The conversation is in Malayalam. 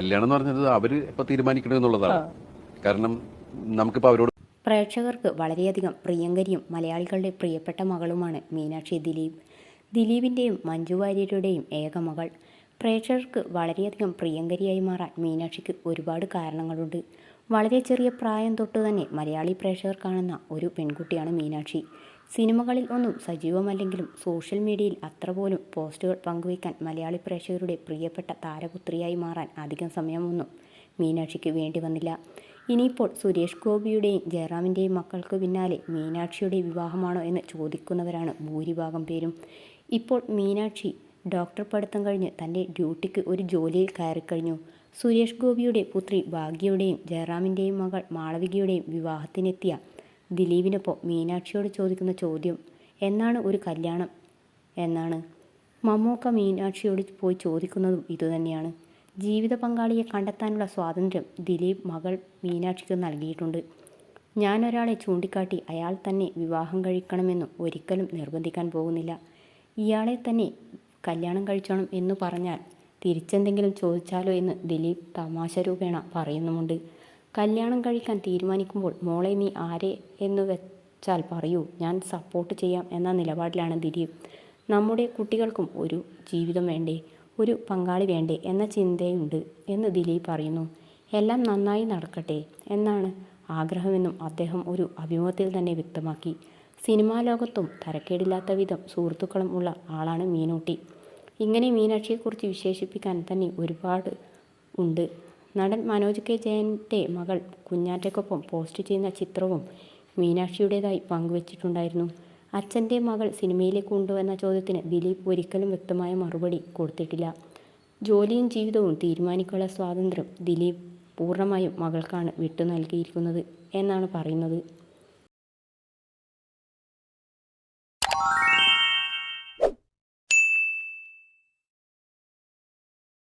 കല്യാണം എന്ന് പറഞ്ഞത് അവർ ഇപ്പൊ തീരുമാനിക്കണം എന്നുള്ളതാണ്. കാരണം നമുക്കിപ്പോ അവരോട് പ്രേക്ഷകർക്ക് വളരെയധികം പ്രിയങ്കരിയും മലയാളികളുടെ പ്രിയപ്പെട്ട മകളുമാണ് മീനാക്ഷി ദിലീപ്. ദിലീപിന്റെയും മഞ്ജു വാര്യരുടെയും ഏക മകൾ. പ്രേക്ഷകർക്ക് വളരെയധികം പ്രിയങ്കരിയായി മാറാൻ മീനാക്ഷിക്ക് ഒരുപാട് കാരണങ്ങളുണ്ട്. വളരെ ചെറിയ പ്രായം തൊട്ട് തന്നെ മലയാളി പ്രേക്ഷകർ കാണുന്ന ഒരു പെൺകുട്ടിയാണ് മീനാക്ഷി. സിനിമകളിൽ ഒന്നും സജീവമല്ലെങ്കിലും സോഷ്യൽ മീഡിയയിൽ അത്ര പോലും പോസ്റ്റുകൾ പങ്കുവയ്ക്കാൻ മലയാളി പ്രേക്ഷകരുടെ പ്രിയപ്പെട്ട താരപുത്രിയായി മാറാൻ അധികം സമയമൊന്നും മീനാക്ഷിക്ക് വേണ്ടി വന്നില്ല. ഇനിയിപ്പോൾ സുരേഷ് ഗോപിയുടെയും ജയറാമിന്റെയും മക്കൾക്ക് പിന്നാലെ മീനാക്ഷിയുടെ വിവാഹമാണോ എന്ന് ചോദിക്കുന്നവരാണ് ഭൂരിഭാഗം പേരും. ഇപ്പോൾ മീനാക്ഷി ഡോക്ടർ പഠിത്തം കഴിഞ്ഞ് തന്റെ ഡ്യൂട്ടിക്ക് ഒരു ജോലിയിൽ കയറിക്കഴിഞ്ഞു സുരേഷ് ഗോപിയുടെ പുത്രി ഭാഗ്യയുടെയും ജയറാമിന്റെയും മകൾ മാളവികയുടെയും വിവാഹത്തിനെത്തിയ ദിലീപിനൊപ്പം മീനാക്ഷിയോട് ചോദിക്കുന്ന ചോദ്യം എന്നാണ് ഒരു കല്യാണം? എന്നാണ്. മമ്മൂക്ക മീനാക്ഷിയോട് പോയി ചോദിക്കുന്നതും ഇതുതന്നെയാണ്. ജീവിത പങ്കാളിയെ കണ്ടെത്താനുള്ള സ്വാതന്ത്ര്യം ദിലീപ് മകൾ മീനാക്ഷിക്ക് നൽകിയിട്ടുണ്ട്. ഞാനൊരാളെ ചൂണ്ടിക്കാട്ടി അയാൾ തന്നെ വിവാഹം കഴിക്കണമെന്നും ഒരിക്കലും നിർബന്ധിക്കാൻ പോകുന്നില്ല. ഇയാളെ തന്നെ കല്യാണം കഴിച്ചോണം എന്ന് പറഞ്ഞാൽ തിരിച്ചെന്തെങ്കിലും ചോദിച്ചാലോ എന്ന് ദിലീപ് തമാശ രൂപേണ പറയുന്നുമുണ്ട്. കല്യാണം കഴിക്കാൻ തീരുമാനിക്കുമ്പോൾ മോളെ നീ ആരെ എന്ന് വെച്ചാൽ പറയൂ ഞാൻ സപ്പോർട്ട് ചെയ്യാം എന്ന നിലപാടിലാണ് ദിലീപ്. നമ്മുടെ കുട്ടികൾക്കും ഒരു ജീവിതം വേണ്ടേ ഒരു പങ്കാളി വേണ്ടേ എന്ന ചിന്തയുണ്ട് എന്ന് ദിലീപ് പറയുന്നു. എല്ലാം നന്നായി നടക്കട്ടെ എന്നാണ് ആഗ്രഹമെന്നും അദ്ദേഹം ഒരു അഭിമുഖത്തിൽ തന്നെ വ്യക്തമാക്കി. സിനിമാ ലോകത്തും തരക്കേടില്ലാത്ത വിധം സുഹൃത്തുക്കളും ഉള്ള ആളാണ് മീനൂട്ടി. ഇങ്ങനെ മീനാക്ഷിയെക്കുറിച്ച് വിശേഷിപ്പിക്കാൻ തന്നെ ഒരുപാട് ഉണ്ട്. നടൻ മനോജ് കെ. ജയന്റെ മകൾ കുഞ്ഞാറ്റയ്ക്കൊപ്പം പോസ്റ്റ് ചെയ്യുന്ന ചിത്രവും മീനാക്ഷിയുടേതായി പങ്കുവച്ചിട്ടുണ്ടായിരുന്നു. അച്ഛന്റെ മകൾ സിനിമയിലേക്ക് ഉണ്ടോ എന്ന ചോദ്യത്തിന് ദിലീപ് ഒരിക്കലും വ്യക്തമായ മറുപടി കൊടുത്തിട്ടില്ല. ജോലിയും ജീവിതവും തീരുമാനിക്കാനുള്ള സ്വാതന്ത്ര്യം ദിലീപ് പൂർണമായും മകൾക്കാണ് വിട്ടു നൽകിയിരിക്കുന്നത് എന്നാണ് പറയുന്നത്.